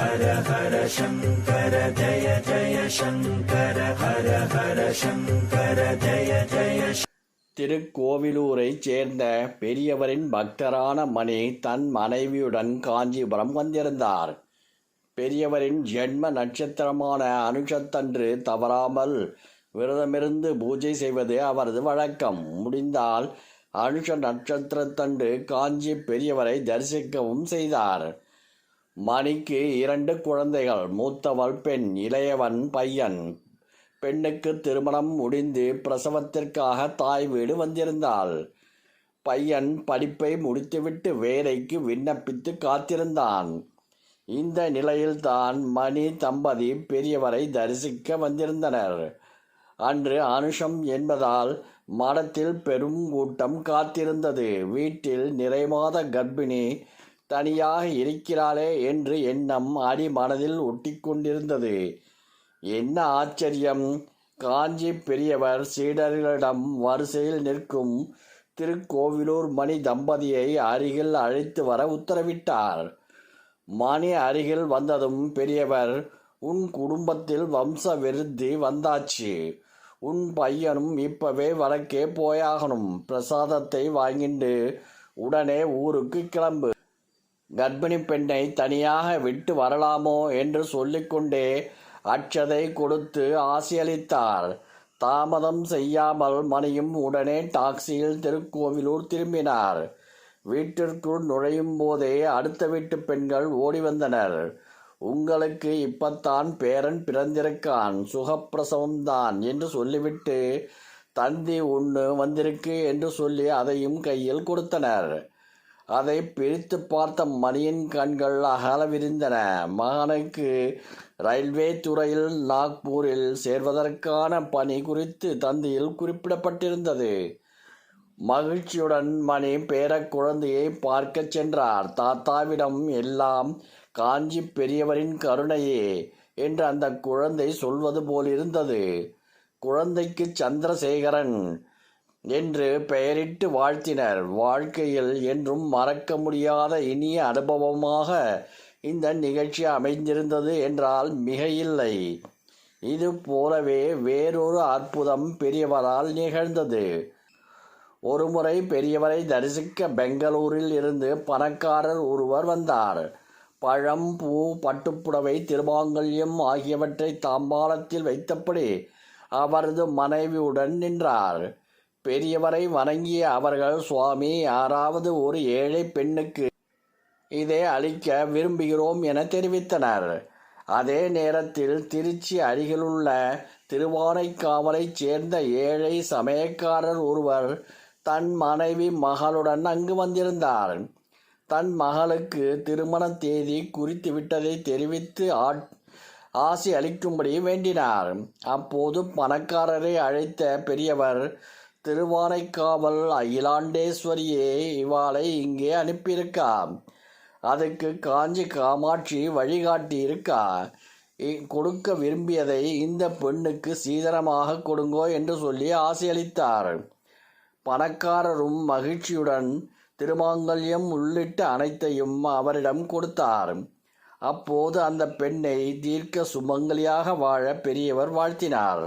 ஹர ஹர சங்கர ஜய ஜய சங்கர ஹர ஹர சங்கர ஜய ஜய திருக்கோவிலூரைச் சேர்ந்த பெரியவரின் பக்தரான மணி தன் மனைவியுடன் காஞ்சிபுரம் வந்திருந்தார். பெரியவரின் ஜென்ம நட்சத்திரமான அனுஷத்தன்று தவறாமல் விரதமிருந்து பூஜை செய்வது அவரது வழக்கம். முடிந்தால் அனுஷ நட்சத்திரத்தன்று காஞ்சி பெரியவரை தரிசிக்கவும் செய்தார். மணிக்கு இரண்டு குழந்தைகள். மூத்தவள் பெண் இளையவன் பையன். பெண்ணுக்கு திருமணம் முடிந்து பிரசவத்திற்காக தாய் வீடு வந்திருந்தாள். பையன் படிப்பை முடித்துவிட்டு வேலைக்கு விண்ணப்பித்து காத்திருந்தான். இந்த நிலையில்தான் மணி தம்பதி பெரியவரை தரிசிக்க வந்திருந்தனர். அன்று அனுஷம் என்பதால் மடத்தில் பெரும் கூட்டம் காத்திருந்தது. வீட்டில் நிறைமாத கர்ப்பிணி தனியாக இருக்கிறாளே என்று எண்ணம் அடி மனதில் ஒட்டி கொண்டிருந்தது என்ன ஆச்சரியம்! காஞ்சி பெரியவர் சீடர்களிடம் வரிசையில் நிற்கும் திருக்கோவிலூர் மணி தம்பதியை அருகில் அழைத்து வர உத்தரவிட்டார். மணி அருகில் வந்ததும் பெரியவர் உன் குடும்பத்தில் வம்ச விருத்தி வந்தாச்சு. உன் பையனும் இப்பவே வடக்கே போயாகணும். பிரசாதத்தை வாங்கிண்டு உடனே ஊருக்கு கிளம்பு. கர்ப்பிணி பெண்ணை தனியாக விட்டு வரலாமோ என்று சொல்லிக்கொண்டே அச்சதை கொடுத்து ஆசியளித்தார். தாமதம் செய்யாமல் மணியும் உடனே டாக்ஸியில் திருக்கோவிலூர் திரும்பினார். வீட்டிற்குள் நுழையும் போதே அடுத்த வீட்டு பெண்கள் ஓடி வந்தனர். உங்களுக்கு இப்பத்தான் பேரன் பிறந்திருக்கான் சுகப்பிரசவம்தான் என்று சொல்லிவிட்டு தந்தி ஒன்று வந்திருக்கு என்று சொல்லி அதையும் கையில் கொடுத்தனர். அதை பிரித்து பார்த்த மணியின் கண்கள் அகல விரிந்தன மகனுக்கு ரயில்வே துறையில் நாக்பூரில் சேர்வதற்கான பணி குறித்து தந்தியில் குறிப்பிடப்பட்டிருந்தது. மகிழ்ச்சியுடன் மணி பேர குழந்தையை பார்க்கச் சென்றார். தாத்தாவிடம் எல்லாம் காஞ்சி பெரியவரின் கருணையே என்று அந்த குழந்தை சொல்வது போலிருந்தது. குழந்தைக்கு சந்திரசேகரன் என்று பெயரிட்டு வாழ்த்தினர். வாழ்க்கையில் என்றும் மறக்க முடியாத இனிய அனுபவமாக இந்த நிகழ்ச்சி அமைந்திருந்தது என்றால் மிக இல்லை இது போலவே வேறொரு அற்புதம் பெரியவரால் நிகழ்ந்தது. ஒருமுறை பெரியவரை தரிசிக்க பெங்களூரில் இருந்து பணக்காரர் ஒருவர் வந்தார். பழம் பூ பட்டுப்புடவை திருமாங்கல்யம் ஆகியவற்றை தாம்பாளத்தில் வைத்தபடி அவரது மனைவியுடன் நின்றார். பெரியவரை வணங்கிய அவர்கள் சுவாமி யாராவது ஒரு ஏழை பெண்ணுக்கு இதை அளிக்க விரும்புகிறோம் என தெரிவித்தனர். அதே நேரத்தில் திருச்சி அருகிலுள்ள திருவானைக்காவலைச் சேர்ந்த ஏழை சமயக்காரர் ஒருவர் தன் மனைவி மகளுடன் அங்கு வந்திருந்தார். தன் மகளுக்கு திருமண தேதி குறித்து விட்டதை தெரிவித்து ஆசி அளிக்கும்படி வேண்டினார். அப்போது பணக்காரரை அழைத்த பெரியவர் திருவானைக்காவல் அயிலாண்டேஸ்வரியே இவாளை இங்கே அனுப்பியிருக்கா. அதுக்கு காஞ்சி காமாட்சி வழிகாட்டி இருக்கா கொடுக்க விரும்பியதை இந்த பெண்ணுக்கு சீதனமாக கொடுங்கோ என்று சொல்லி ஆசையளித்தார். பணக்காரரும் மகிழ்ச்சியுடன் திருமாங்கல்யம் உள்ளிட்ட அனைத்தையும் அவரிடம் கொடுத்தார். அப்போது அந்த பெண்ணை தீர்க்க சுமங்கலியாக வாழ பெரியவர் வாழ்த்தினார்.